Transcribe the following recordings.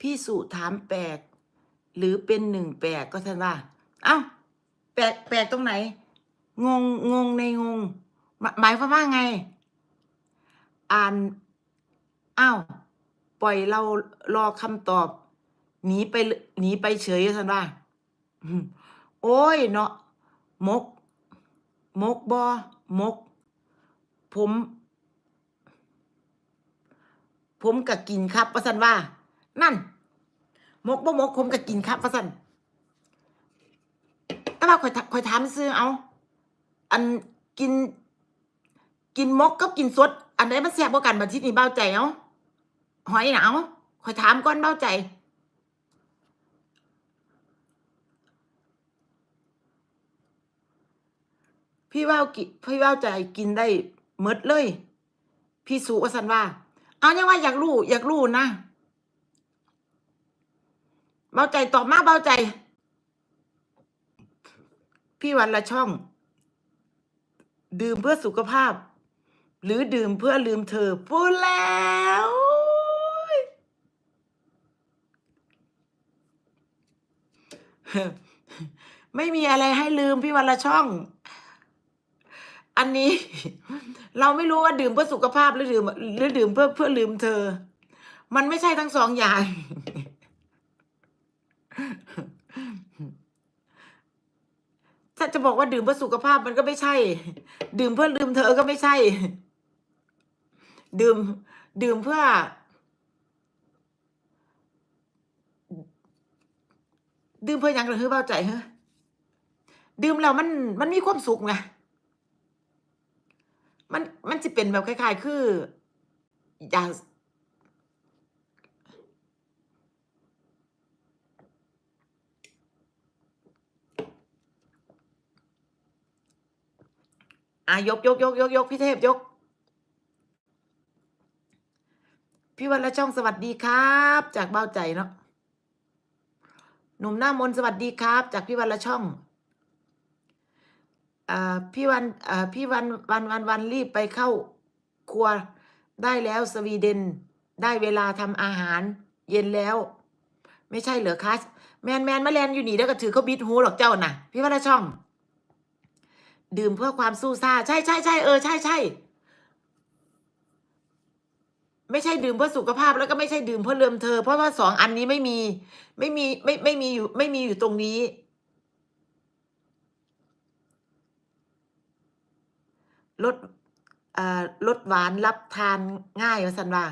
พี่สุถามแปลกหรือเป็นหนึ่งแปลกก็ท่านว่า เอ้า แปลกแปลกตรงไหน งงงงในงงหมหมายความว่าไง อ่านอ้าวปล่อยเรารอคำตอบหนีไปหนีไปเฉยท่านว่าโอ้ยเนาะมก มกบอมก ผม ผมก็กินครับว่าสันว่า นั่นมกบ่มกผมก็กินครับว่าสันแต่ว่าข่อยถข่อยถามซื้อเอา อันกิน กินมกกับกินสด อันไหนมันแซ่บกว่ากันบัดทีนี้เบาใจเอาหอยหนาวข่อยถามก่อนเบาใจพี่ว่าวกิพี่ว่าวใจกินได้หมดเลย พี่สุวสันว่า เอายังว่าอยากรู้ อยากรู้นะ เบาใจตอบมาเบาใจ พี่วันละช่อง ดื่มเพื่อสุขภาพ หรือดื่มเพื่อลืมเธอพูดแล้วไม่มีอะไรให้ลืมพี่วันละช่อง อันนี้ เราไม่รู้ว่าดื่มเพื่อสุขภาพหรือดื่มหรือดื่มเพื่อเพื่อลืมเธอ มันไม่ใช่ทั้งสองอย่าง ถ้า จะบอกว่าดื่มเพื่อสุขภาพมันก็ไม่ใช่ ดื่มเพื่อลืมเธอก็ไม่ใช่ ดื่ม ดื่มเพื่อ ดื่มเพื่อยังหรือเปล่าใจเฮ้ดื่มแล้วมันมันมีความสุขไงมันมันจะเป็นแบบคล้ายๆ คืออยาก อะยกยกยกยกยกพี่เทพยก พี่วันละช่องสวัสดีครับ จากเบ้าใจเนาะหนุ่มหน้ามนสวัสดีครับ จากพี่วันละช่องอพี่วันพี่วันวันวันวันรีบไปเข้าครัวได้แล้วสวีเดนได้เวลาทำอาหาร เย็นแล้ว ไม่ใช่เหรอคะแมนแมนมาแลนอยู่นี่แล้วก็ถือเขาบิดหูหรอกเจ้าน่ะ พี่วันละช่อง ดื่มเพื่อความสู้ซ่า ใช่ใช่ใช่เออใช่ใช่ไม่ใช่ดื่มเพื่อสุขภาพแล้วก็ไม่ใช่ดื่มเพื่อเลืมเธอ เพราะว่าสองอันนี้ไม่มี ไม่มีไม่ไม่มีอยู่ ไม่มีอยู่ตรงนี้ ลดอ่าลดหวานรับทานง่ายว่าสันว่า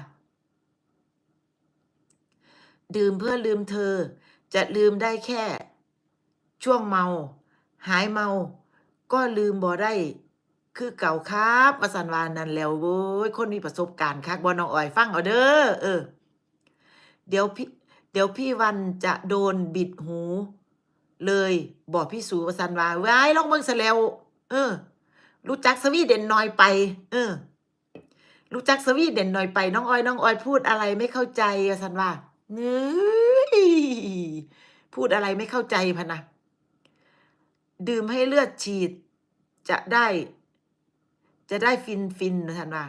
ดื่มเพื่อลืมเธอ จะลืมได้แค่ ช่วงเมา หายเมา ก็ลืมบ่ได้คือเก่าครับว่าสันวานั่นแล้วโว้ยคนมีประสบการณ์คักบ่น้องอ้อยฟังเอาเด้อเออ เดี๋ยวพี่เดี๋ยวพี่วันจะโดนบิดหู เลยบอกพี่สูวสันวาว้ายลองเบิ่งซะแล้ว เออ รู้จักสวีเด่นน้อยไป เออ รู้จักสวีเด่นน้อยไปน้องอ้อยน้องอ้อยพูดอะไรไม่เข้าใจอะสันว่าเนื้อพูดอะไรไม่เข้าใจพะนะ ดื่มให้เลือดฉีด จะได้ จะได้ฟินฟินนะท่านว่า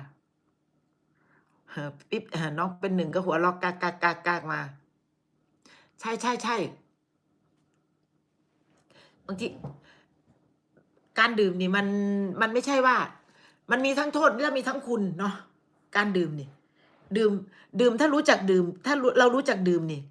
เออปิ๊บเออน้องเป็นหนึ่งก็หัวเรอกกากากากากมา ใช่ใช่ใช่บางทีการดื่มนี่มันมันไม่ใช่ว่า มันมีทั้งโทษและมีทั้งคุณเนาะการดื่มนี่ ดื่ม ดื่มถ้ารู้จักดื่ม ถ้าเรารู้จักดื่มนี่